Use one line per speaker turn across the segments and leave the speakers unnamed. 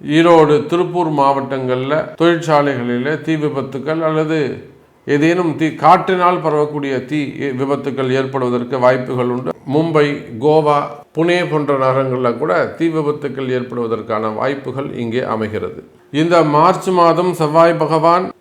ஈரோடு திருப்பூர் மாவட்டங்களில் தொழிற்சாலைகளில் தீ விபத்துக்கள் அல்லது ஏதேனும் தீ காற்றினால் பரவக்கூடிய தீ விபத்துக்கள் ஏற்படுவதற்கு வாய்ப்புகள் உண்டு. மும்பை கோவா புனே போன்ற நகரங்களில் கூட தீ விபத்துக்கள் ஏற்படுவதற்கான வாய்ப்புகள் இங்கே அமைகிறது. இந்த மார்ச் மாதம் செவ்வாய் பகவான்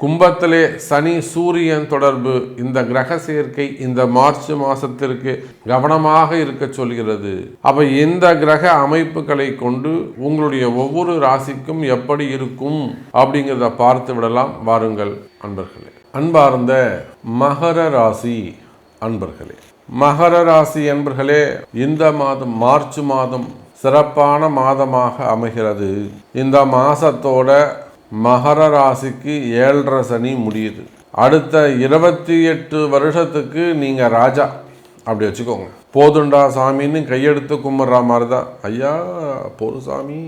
கும்பத்திலே சனி சூரியன் தொடர்பு இந்த கிரக சேர்க்கை இந்த மார்ச் மாசத்திற்கு கவனமாக இருக்க சொல்கிறது. அப்ப இந்த கிரக அமைப்புகளை கொண்டு உங்களுடைய ஒவ்வொரு ராசிக்கும் எப்படி இருக்கும் அப்படிங்கிறத பார்த்து விடலாம். வாருங்கள் அன்பர்களே. அன்பார்ந்த மகர ராசி அன்பர்களே. மகர ராசி அன்பர்களே இந்த மாதம் மார்ச் மாதம் சிறப்பான மாதமாக அமைகிறது. இந்த மாசத்தோட மகர ராசிக்கு ஏழரை சனி முடியுது. அடுத்த இருபத்தி எட்டு வருஷத்துக்கு நீங்கள் ராஜா. அப்படி வச்சுக்கோங்க. போதுண்டா சாமின்னு கையெடுத்து கும்பிட்ற மாதிரி தான் ஐயா போது சாமி.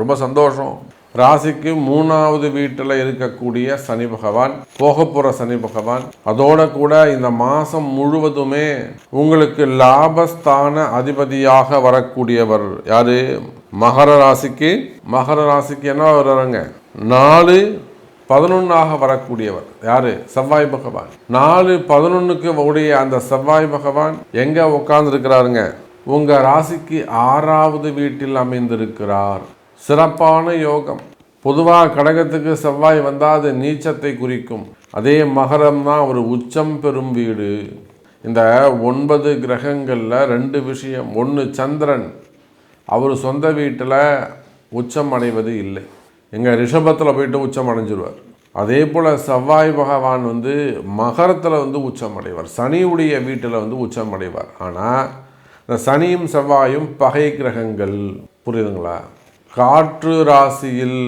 ரொம்ப சந்தோஷம். ராசிக்கு மூணாவது வீட்டில் இருக்கக்கூடிய சனி பகவான் போகப்புற சனி பகவான் அதோட கூட இந்த மாதம் முழுவதுமே உங்களுக்கு லாபஸ்தான அதிபதியாக வரக்கூடியவர் யாரு? மகர ராசிக்கு. மகர ராசிக்கு என்ன வர்றாங்க நாலு பதினொன்றாக வரக்கூடியவர். யாரு? செவ்வாய் பகவான். நாலு பதினொன்னுக்கு உடைய அந்த செவ்வாய் பகவான் எங்க உட்காந்துருக்கிறாருங்க உங்க ராசிக்கு ஆறாவது வீட்டில் அமைந்திருக்கிறார். சிறப்பான யோகம். பொதுவாக கடகத்துக்கு செவ்வாய் வந்தால் அது நீச்சத்தை குறிக்கும். அதே மகரம் தான் ஒரு உச்சம் பெறும் வீடு. இந்த ஒன்பது கிரகங்களில் ரெண்டு விஷயம். ஒன்று சந்திரன். அவர் சொந்த வீட்டில் உச்சம் அடைவது இல்லை. எங்கள் ரிஷபத்தில் போயிட்டு உச்சம் அடைஞ்சிருவார். அதே போல் செவ்வாய் பகவான் வந்து மகரத்தில் வந்து உச்சம் அடைவார். சனியுடைய வீட்டில் வந்து உச்சம் அடைவார். ஆனால் இந்த சனியும் செவ்வாயும் பகை கிரகங்கள் புரியுதுங்களா? காற்று ராசியில்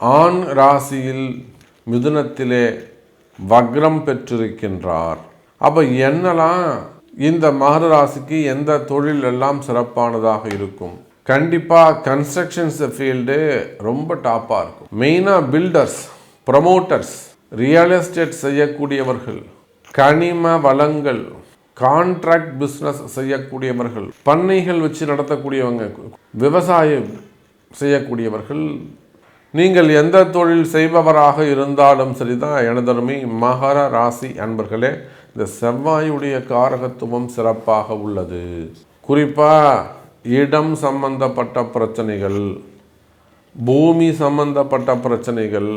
ஆண் ராசியில் மிதுனத்திலே வக்ரம் பெற்றிருக்கின்றார். அப்போ என்னெல்லாம் இந்த மகர ராசிக்கு எந்த தொழில் எல்லாம் சிறப்பானதாக இருக்கும்? கண்டிப்பாக கன்ஸ்ட்ரக்ஷன்ஸ் ஃபீல்டு ரொம்ப டாப்பாக இருக்கும். மெயினாக பில்டர்ஸ் ப்ரமோட்டர்ஸ் ரியல் எஸ்டேட் செய்யக்கூடியவர்கள் கனிம வளங்கள் கான்ட்ராக்ட் பிஸ்னஸ் செய்யக்கூடியவர்கள் பண்ணைகள் வச்சு நடத்தக்கூடியவங்க விவசாயம் செய்யக்கூடியவர்கள் நீங்கள் எந்த தொழில் செய்பவராக இருந்தாலும் சரிதான் எனதருமை மகர ராசி அன்பர்களே இந்த செவ்வாயுடைய காரகத்துவம் சிறப்பாக உள்ளது. குறிப்பாக இடம் சம்பந்தப்பட்ட பிரச்சனைகள் பூமி சம்பந்தப்பட்ட பிரச்சனைகள்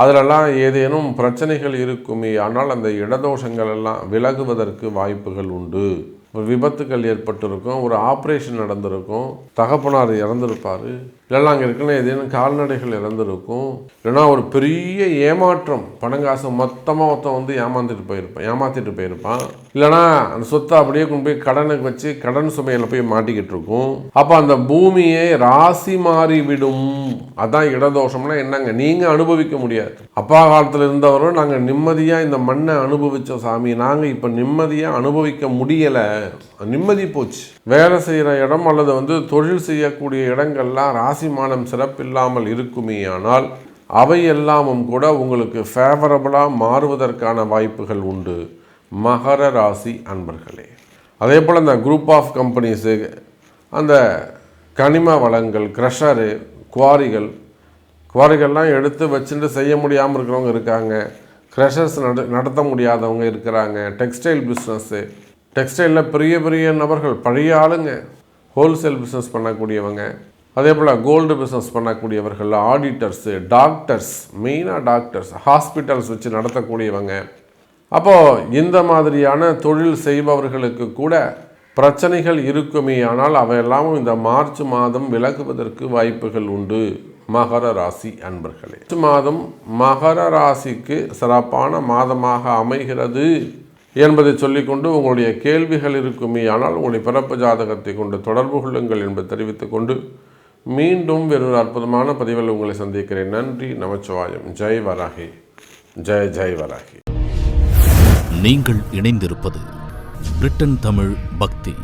அதிலெல்லாம் ஏதேனும் பிரச்சனைகள் இருக்குமே ஆனால் அந்த இடதோஷங்கள் எல்லாம் விலகுவதற்கு வாய்ப்புகள் உண்டு. ஒரு விபத்துக்கள் ஏற்பட்டிருக்கும் ஒரு ஆப்ரேஷன் நடந்திருக்கும் தகப்பனார் இறந்திருப்பார். இல்லைன்னா அங்கே இருக்கிற ஏதேனும் கால்நடைகள் இறந்துருக்கும். இல்லைன்னா ஒரு பெரிய ஏமாற்றம் பணங்காசு மொத்தமாக ஒருத்தன் வந்து ஏமாந்துட்டு போயிருப்பான் ஏமாத்திட்டு போயிருப்பான். இல்லைன்னா அந்த சொத்தை அப்படியே கொண்டு போய் கடனுக்கு வச்சு கடன் சுமையில் போய் மாட்டிக்கிட்டு இருக்கும். அப்போ அந்த பூமியை ராசி மாறி விடும் அதான் இடதோஷம்னா என்னங்க? நீங்கள் அனுபவிக்க முடியாது. அப்பா காலத்தில் இருந்தவரும் நாங்கள் நிம்மதியாக இந்த மண்ணை அனுபவித்தோம் சாமி. நாங்கள் இப்போ நிம்மதியாக அனுபவிக்க முடியலை. நிம்மதி போச்சு. வேலை செய்கிற இடம் அல்லது வந்து தொழில் செய்யக்கூடிய இடங்கள்லாம் ராசி மானம் சிறப்பில்லாமல் இருக்குமே ஆனால் அவை எல்லாமும் கூட உங்களுக்கு ஃபேவரபுளாக மாறுவதற்கான வாய்ப்புகள் உண்டு. மகர ராசி அன்பர்களே. அதே போல் இந்த குரூப் ஆஃப் கம்பெனிஸு அந்த கனிம வளங்கள் க்ரஷரு குவாரிகள் குவாரிகள்லாம் எடுத்து வச்சுட்டு செய்ய முடியாமல் இருக்கிறவங்க இருக்காங்க. க்ரஷர்ஸ் நட நடத்த முடியாதவங்க இருக்கிறாங்க. டெக்ஸ்டைல் பிஸ்னஸ்ஸு டெக்ஸ்டைலில் பெரிய பெரிய நபர்கள் பழைய ஆளுங்க ஹோல்சேல் பிஸ்னஸ் பண்ணக்கூடியவங்க அதே போல் கோல்டு பிஸ்னஸ் பண்ணக்கூடியவர்கள் ஆடிட்டர்ஸு டாக்டர்ஸ் மெயினாக டாக்டர்ஸ் ஹாஸ்பிட்டல்ஸ் வச்சு நடத்தக்கூடியவங்க. அப்போது இந்த மாதிரியான தொழில் செய்பவர்களுக்கு கூட பிரச்சனைகள் இருக்குமே ஆனால் அவையெல்லாம் இந்த மார்ச் மாதம் விலகுவதற்கு வாய்ப்புகள் உண்டு. மகர ராசி அன்பர்களே மார்ச் மாதம் மகர ராசிக்கு சிறப்பான மாதமாக அமைகிறது. என்பதை சொல்லிக்கொண்டு உங்களுடைய கேள்விகள் இருக்குமே ஆனால் உங்களுடைய பிறப்பு ஜாதகத்தை கொண்டு தொடர்பு கொள்ளுங்கள் என்பதை தெரிவித்துக் கொண்டு மீண்டும் வேறொரு அற்புதமான பதிவில் உங்களை சந்திக்கிறேன். நன்றி நமச்சிவாயம். ஜெய் வராகி. ஜெய் ஜெய் வராகி.
நீங்கள் இணைந்திருப்பது பிரிட்டன் தமிழ் பக்தி.